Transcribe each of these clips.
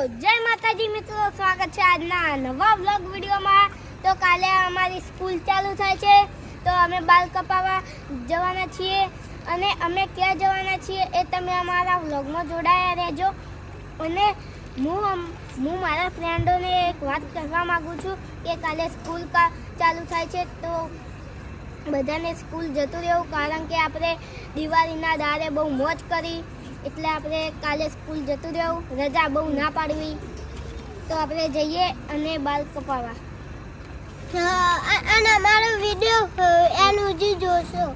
જય માતાજી મિત્રો, સ્વાગત છે આજના નવા વ્લોગ વિડીયોમાં. તો કાલે અમારી સ્કૂલ ચાલુ થાય છે, તો અમે બાલ કપાવવા જવાના છીએ અને અમે ક્યાં જવાના છીએ એ તમે અમારા વ્લોગમાં જોડાયા રહેજો. અને હું હું મારા ફ્રેન્ડોને એક વાત કરવા માગું છું કે કાલે સ્કૂલ ચાલુ થાય છે, તો બધાને સ્કૂલ જતું રહેવું કારણ કે આપણે દિવાળીના દારે બહુ મોજ કરી એટલે આપણે કાલે સ્કૂલ જતું રહેવું રજા બહુ ના પાડવી. તો આપણે જઈએ અને બાલ કપાવવા. અને અમારો વીડિયો એનું જે જોશો.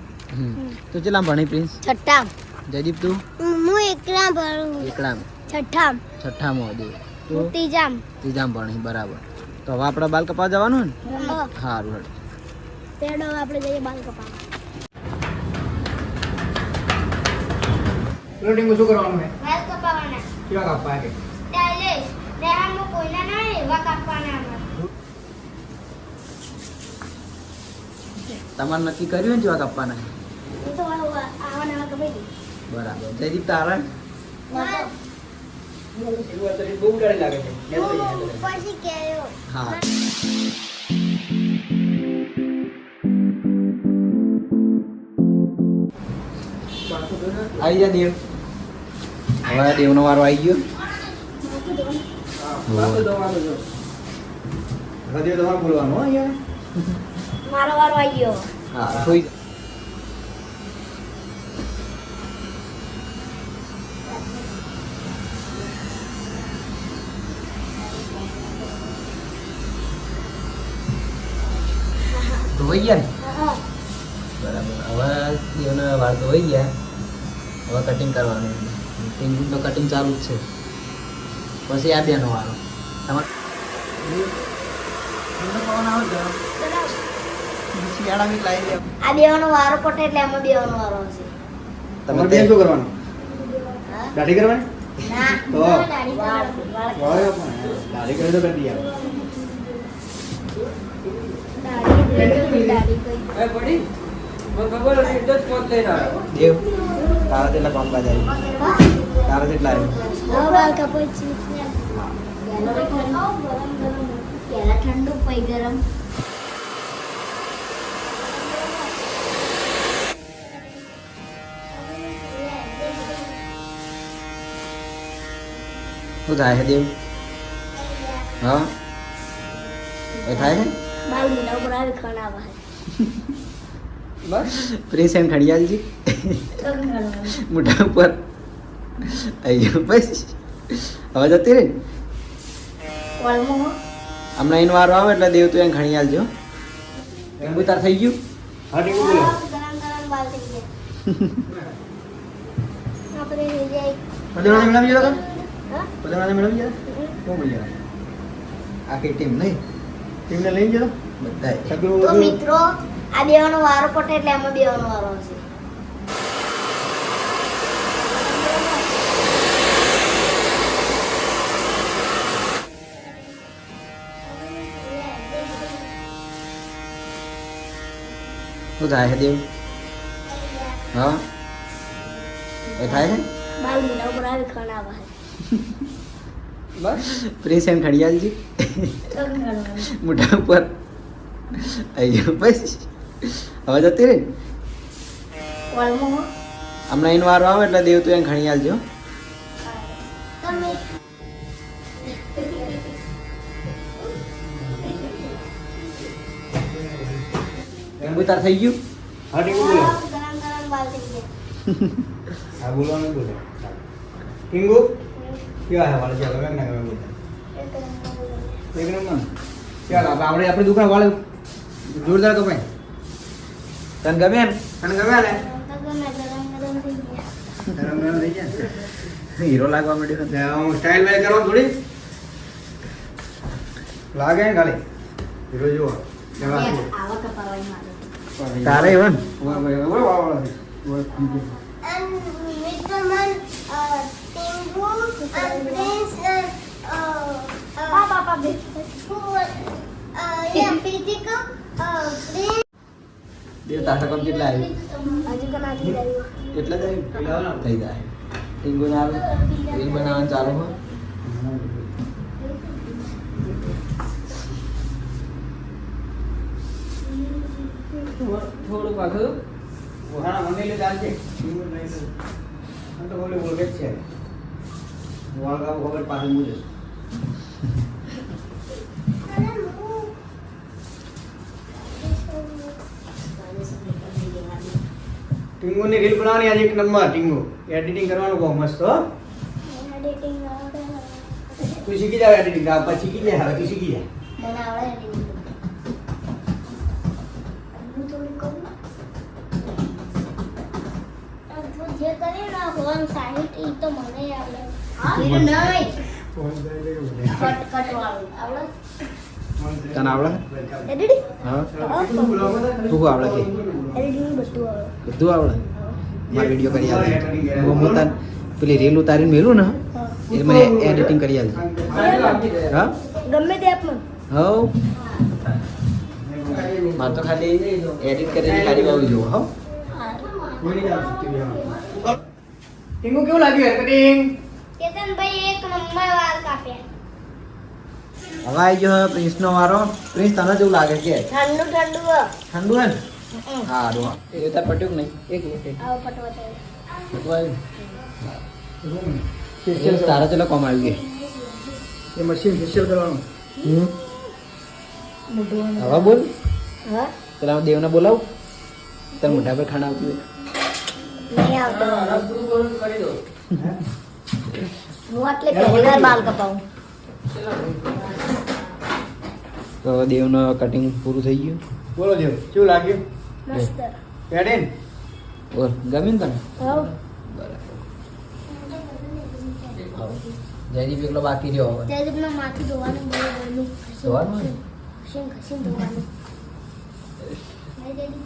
તો ચેલા ભણી પ્રિન્સ? છઠ્ઠામ. જયદીપ તું? હું એકલા ભણું. એકલામ. છઠ્ઠામ. છઠ્ઠા હતી તો? ત્રીજામ. ત્રીજામ ભણી બરાબર. તો હવે આપણે બાલ કપા જવાનું ને? સારું હેડ તેડો આપણે જઈએ બાલ કપાવા લોડિંગ શું કરવાનું છે બાલ કપાવાના કેવા કાપવા કે સ્ટાઇલિશ દેહામાં કોઈના ના એવા કાપવાના અમારે તમારે નક્કી કર્યું ને જેવા કાપવાના હું તો આવા આવા કપાઈ દઈશ બરાબર જયદીપ તારા બહુ ઉડાડી લાગે છે પછી કહેયો હા આવી જા દેવ હવે દેવનો વારો આવી ગયો. મારો વારો આવી ગયો. હા થોઈ ધોઈ ગયા ને? બરાબર. હવે દેવના વાળ ધોઈ ગયા. હવે કટિંગ કરવાનું. તો કટિંગ ચાલુ જ છે. પછી આ બેનો વારો. તમારે પવન આવે શિયાળા મી લાવી આ બેવાનો વારો પટે એટલે એમાં બેવાનો વારો હશે. તમારે બેન શું કરવાનું? દાઢી કરવાની? ના તો? વાળ- વાળ- વાળો પણ દાઢી કરી તો કરી દઈએ દાઢી- દાઢી કઈ. દેવ તારા તેટલા કામ કાજ આવી. તારા તેટલા આવી. હવે વાળ કપાય છે. પહેલા તો ઠંડુ, ગરમ ગરમ શું થાય છે દેવ? હા? એ થાય ને બાલ મીના ઉપર આવી ખણાવા પ્રિન્સ એમ ખડિયાલજી મોઢા ઉપર. આવી ગયો. બસ. હવે જતી રહી હમણાં એનો વારો આવે એટલે દેવ તું એમ ખણિયાલજો એમ તાર થઈ ગયું? હા ટીકુ બોલો. પદરાને મેળવી જતા હા? મેળવી જતા કોણ બોલી આખી ટીમ નહીં. ટીમને લઈ જતા બધા? મિત્રો આ બેવાનો વારો પટે એટલે આમાં બેવાનો વારો હશે. શું થાય છે દેવ? હા? એ થાય છે? બસ. ખણાવા એમ ખડિયાલજી મોટા ઉપર. આવી ગયો. બસ. હવે જતી રહી? હમણાં એનો વારો આવે એટલે દેવ તું એને ઘણી તમે એમ તાર થઈ ગયું. હા બોલવાનું બોલો. ટીંગુ કેવા હે વાળ? ચાલો કેમ ના ગમે બોલતા એક નંબર ચાલ આપણે આપણે આપણી દુકાન વાળ જોરદાર કપાય. તને ગમે એમ અને ગમે ને તો ગમે ગરમ ગરમ થઈ ગયા ગરમ ગરમ થઈ જાય હીરો લાગવા માંડ્યો ને હું સ્ટાઇલ વાઇલ કરવાનું થોડી લાગે ને ખાલી હીરો જુઓ કેવા છે. આવા કપાવાય મારે તારે એવન વાહ, વાહ, વાહ, વાહ, બે તાટા કપ કેટલા આવ્યું? એટલા જ આવ્યું? થઈ જાય. રીંગું આવે રીંગ બનાવવાનું ચાલુ હોય થોડું પાછું વહાણા મને લે ચાલશે રીંગું નહીં તો. બોલે જ છે. વાળગાવ ખબર પાછું મુજબ ટીંગુની રીલ બનાવવાની આજે એક નંબર ટીંગુ. એડિટિંગ કરવાનું બહુ મસ્ત હો. એડિટિંગ આવડે તું શીખી જાવ એડિટિંગ આ પછી શીખી જાય હવે તું શીખી જાય મને આવડે એડિટિંગ હું થોડું તું જે કરે ને હોમ સાહિટ ઈ તો મને આવડે હીરું નહીં. કટ કટ આવડે? તને આવડે? હા. શું આવડે કે? બધું આવડે. મારે વીડિયો કરી આવે હું. તાર પેલી રીલ ઉતારીને મેલું ને? એ મને એડિટિંગ કરી આવે હા? ગમે તે આપમાં. હવ. મારે તો ખાલી એડિટ કરીને ખાલી આવી જવું હો ટીંગુ કેવું લાગ્યું હેર કટિંગ કેતનભાઈ એક નંબર વાળ કાપ્યા. હવે આવી ગયો પ્રિન્સ પ્રિન્સનો વારો. પ્રિન્સ તને જેવું લાગે કે? ઠંડુ ઠંડુ ઠંડુ હે ને? હા રો એ તો પટ્યું નહીં? એક મિનિટ આવો પટવો પ્રિન્સ તારા ચલો કોમ આવી ગઈ એ મશીન ફેશિયલ કરવાનું. હમ. હવે બોલ. હા? પેલા દેવને બોલાવ. તાર મોઢા પર ખાના આવતી નહીં આવતો. હું આટલે પહેલી વાર બાલ કપાવું. તો હવે દેવનું કટિંગ પૂરું થઈ ગયું. બોલો દેવ શું લાગ્યું? મસ્ત. પેડેન બોલ ગમ્યું તને? હવ. જયદીપ એકલો બાકી રહ્યો હવે. તેજબના માથું ધોવાનું બહુ બોલું. ધોવાનું ખસીન ખસીને ધોવાનું. જયદીપ.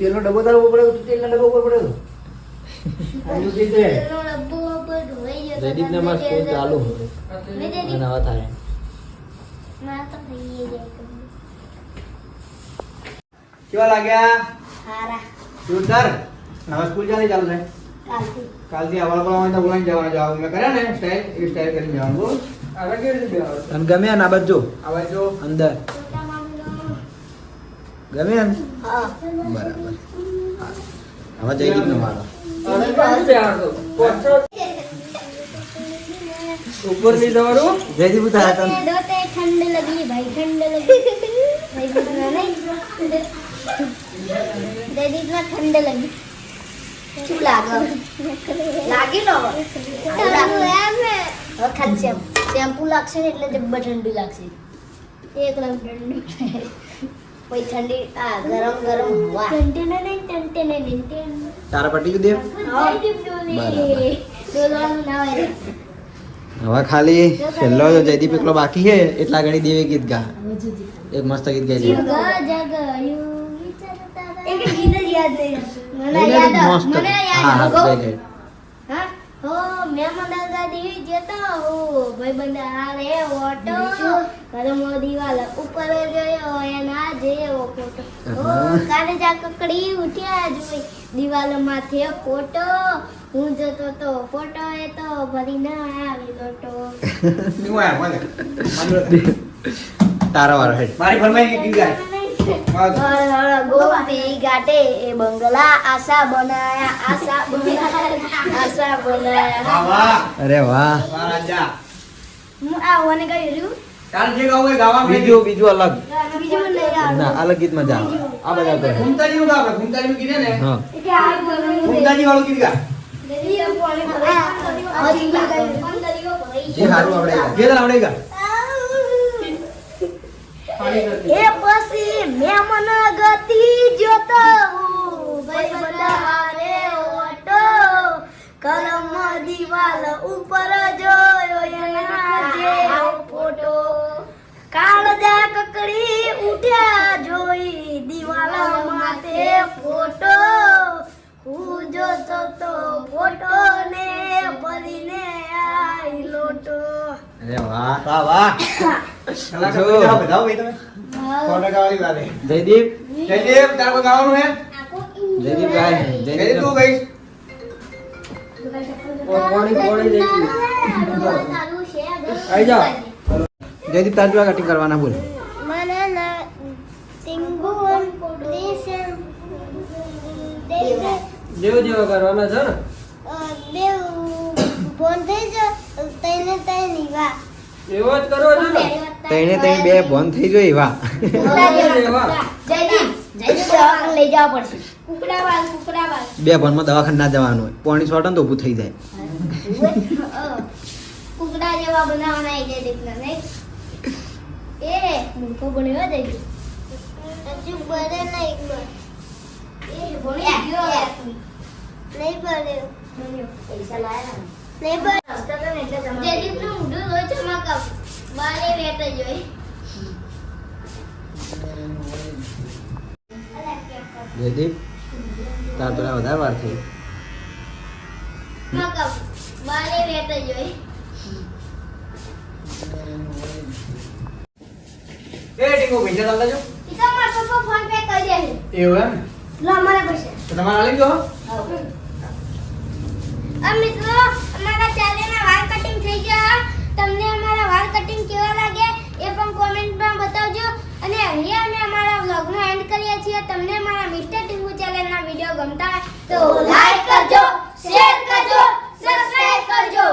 તેલનો ડબ્બો તારો ઉપર પડ્યો તેલનો ડબ્બો ઉપર પડ્યો આનું જે છે જયદીપને મારે સ્કૂલ ચાલુ તેજી? અને હવે થાય મારે તો ખાઈએ જાય કદી. કેવા લાગ્યા? સારા? જોરદાર હવે સ્કૂલ ચાલી ચાલુ છે કાલથી. કાલથી અવાળ પડવા તો બોલાઈને જવાનું જવાનું મેં કર્યા ને સ્ટાઈલ એ સ્ટાઈલ કરીને જવાનું. બોલ. આગળ કેવી રીતે ગમે ને આ બાજુ જો. બાજુ જો. અંદર. ગમે ને હા. બરાબર. હવે જયદીપનો વારો ઉપરની દોરું જયજી બુતા હતા ઠંડ લગી ભાઈ ઠંડ લગી. ભાઈ બુતા નહીં ઠંડ લગી. લાગશે એટલે જબ્બર ઠંડી લાગશે. એક ઠંડી. આ ગરમ ગરમ ઠંડી ને તારા પટી દે. હવે ખાલી છેલ્લો જો જયદીપ એકલો બાકી છે એટલા ઘણી દેવી ગીત ગા. એક મસ્ત ગીત ગાઈ દિવાલ માથે ફોટો. હું જોતો તો ફોટો એ તો ભરી ના આવી લોટો નું આ બોલે તારા વારો હેડ. મારી ફરમાઈ ગઈ ગાય હર હર ગોપી ઘાટે એ બંગલા આશા બનાયા આશા બનાયા આશા બનાયા. વાહ વાહ. અરે વાહ. વાહ રાજા. હું આ ઓને રહ્યું? જે મેં બીજું બીજું અલગ. બીજું મને નહીં આવડતું. ના અલગ ગીત મજા આવે. આ બધા ઘૂમતા આપણે ઘૂમતાજી નું કીધે ને. હા. કે આ બોલવાનું છે. ઘૂમતાજી વાળું કીધું ગા જે સારું આવડે જે તને આવડે ગા એ પછી મેં વાહ વાહ. વાહ જયદીપ હે. જયદીપ. તું જાઓ. જયદીપ. તાર જોવા કટિંગ કરવાના બોલ. જેવું જેવા કરવાના છે ને? બોલ દેજો તઈને તઈને નીવા એવો જ કરવો છે ને તઈને તઈને બે બોન થઈ જોઈ એવા લઈ જવા પડશે. કુકડા વાળ કુકડા વાળ બે ભણમાં દવાખાને ના જવાનું હોય. પોણી છોટે તો ઊભું થઈ જાય. કુકડા જેવા બનાવવાના આઈ રીતના નહીં એ મૂર્ખો બન્યો જઈ હજુ બને નહીં એ ભણી ગયો. નહીં બન્યો. પૈસા લાયા નહીં બન્યો જયદીપનું મોઢું રોજ ચમકાવ બારે વેટ જ જયદીપ તાર પેલા વધારે વાર થઈ બારે વેટ જ એ ટીકો પૈસા ચાલતા જો. ઈ તો ફોન પે કરી દે એવું એમ? લો અમારા પૈસા તમારે આલી દો આ મિત્રો થઈ તમને અમારા વાળ કટિંગ કેવા લાગે એ પણ કોમેન્ટમાં બતાવજો. અને અહીંયા અમે અમારા વ્લોગનો એન્ડ કરીએ છીએ. તમને મારા મિસ્ટર ટીંગુ ચેનલના વીડિયો ગમતા હોય તો લાઈક કરજો શેર કરજો સબસ્ક્રાઇબ કરજો.